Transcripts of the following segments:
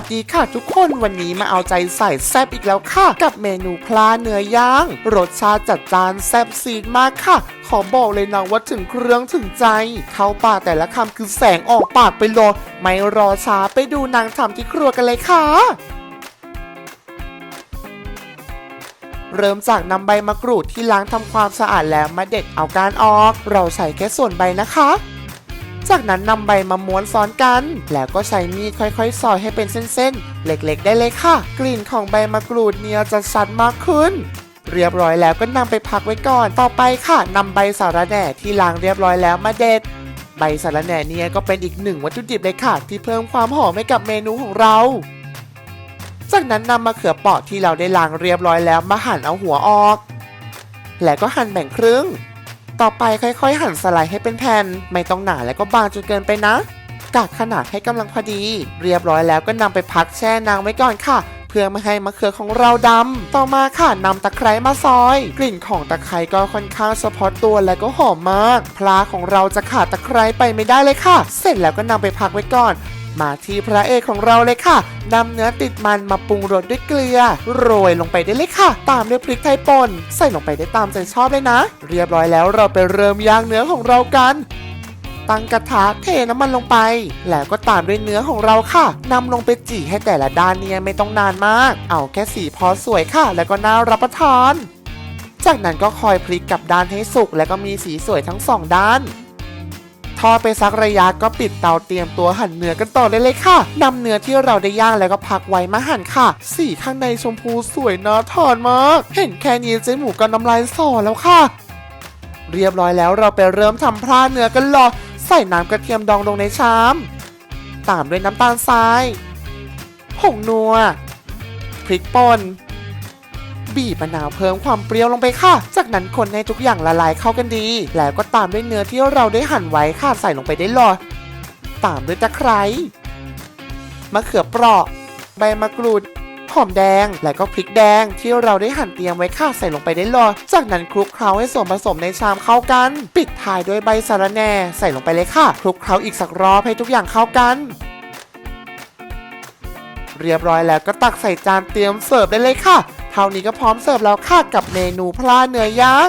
วัสดีค่ะทุกคนวันนี้มาเอาใจใส่แซบอีกแล้วค่ะ กับเมนูพลาเนื้อย่างรสชาติจัดจานแซบซีดมากค่ะ ขอบอกเลยนะว่าถึงเครื่องถึงใจ เข้าปากแต่ละคำคือแสงออกปากไปเลยไม่รอช้าไปดูนางทำที่ครัวกันเลยค่ะเริ่มจากนำใบมะกรูดที่ล้างทำความสะอาดแล้วมาเด็ดเอาการออก เราใส่แค่ส่วนใบนะคะ จากนั้นนำใบมาม้วนซ้อนกัน แล้วก็ใช้มีดค่อยๆซอยให้เป็นเส้นๆ เล็กๆ ได้เลยค่ะ กลิ่นของใบมะกรูดเนี่ยจะชัดมากขึ้น เรียบร้อยแล้วก็นำไปพักไว้ก่อน ต่อไปค่ะนำใบสาระแหน่ที่ล้างเรียบร้อยแล้วมาเด็ดใบสาระแหน่เนี่ยก็เป็นอีกหนึ่งวัตถุดิบเลยค่ะ ที่เพิ่มความหอมให้กับเมนูของเรา จากนั้นนำมะเขือเปราะที่เราได้ล้างเรียบร้อยแล้วมาหั่นเอาหัวออก แล้วก็หั่นแบ่งครึ่ง ต่อไปค่อยๆ หั่นสไลด์ให้เป็นแผ่น ไม่ต้องหนาและก็บางจนเกินไปนะกากขนาดให้กำลังพอดี เรียบร้อยแล้วก็นำไปพักแช่นางไว้ก่อนค่ะ เพื่อไม่ให้มะเขือของเราดำ ต่อมาค่ะนำตะไคร้มาซอย กลิ่นของตะไคร้ก็ค่อนข้างเฉพาะตัวและก็หอมมาก ปลาของเราจะขาดตะไคร้ไปไม่ได้เลยค่ะ เสร็จแล้วก็นำไปพักไว้ก่อน มาที่พระเอกของเราเลยค่ะนำเนื้อติดมันมาปรุงรสด้วยเกลือ โรยลงไปได้เลยค่ะ ตามด้วยพริกไทยป่นใส่ลงไปได้ตามใจชอบเลยนะ เรียบร้อยแล้วเราไปเริ่มย่างเนื้อของเรากันตั้งกระทะเทน้ำมันลงไป แล้วก็ตามด้วยเนื้อของเราค่ะนำลงไปจี่ให้แต่ละด้านเนี่ยไม่ต้องนานมาก เอาแค่สีพอสวยค่ะ แล้วก็น่ารับประทาน จากนั้นก็คอยพลิกกลับด้านให้สุก แล้วก็มีสีสวยทั้งสองด้าน ทอดไปสักระยะก็ปิดเตาเตรียมตัวหั่นเนื้อกันต่อได้เลยค่ะนำเนื้อที่เราได้ย่างแล้วก็พักไว้มาหั่นค่ะ สีข้างในชมพูสวยน่าทานมาก เห็นแค่นี้เจ๊หมูก็น้ำลายสอแล้วค่ะ เรียบร้อยแล้วเราไปเริ่มทำพร่าเนื้อกันเลยใส่น้ำกระเทียมดองลงในชามตามด้วยน้ำตาลทราย ผงนัว พริกป่น บีบมะนาวเพิ่มความเปรี้ยวลงไปค่ะ จากนั้นคนให้ทุกอย่างละลายเข้ากันดี แล้วก็ตามด้วยเนื้อที่เราได้หั่นไว้ค่ะใส่ลงไปได้เลยตามด้วยตะไคร้มะเขือเปราะ ใบมะกรูดหอมแดง และก็พริกแดงที่เราได้หั่นเตรียมไว้ค่ะใส่ลงไปได้เลยจากนั้นคลุกเคล้าให้ส่วนผสมในชามเข้ากัน ปิดท้ายด้วยใบสะระแหน่ใส่ลงไปเลยค่ะ คลุกเคล้าอีกสักรอบให้ทุกอย่างเข้ากัน เรียบร้อยแล้วก็ตักใส่จานเตรียมเสิร์ฟได้เลยค่ะ เท่านี้ก็พร้อมเสิร์ฟแล้วค่ะกับเมนูพลาเนื้อย่าง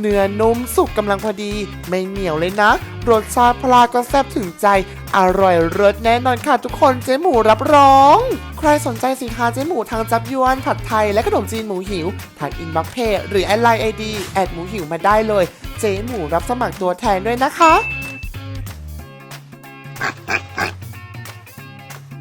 เนื้อนุ่มสุกกำลังพอดี ไม่เหนียวเลยนะ รสชาติพลาก็แซ่บถึงใจ อร่อยรสแน่นอนค่ะทุกคนเจ๊หมูรับรอง ใครสนใจสินค้าเจ๊หมูทางจับยวนผัดไทยและขนมจีนหมูหิว ทางอินบ็อกเพจหรือแอดไลน์ไอดีแอดหมูหิวมาได้เลย เจ๊หมูรับสมัครตัวแทนด้วยนะคะ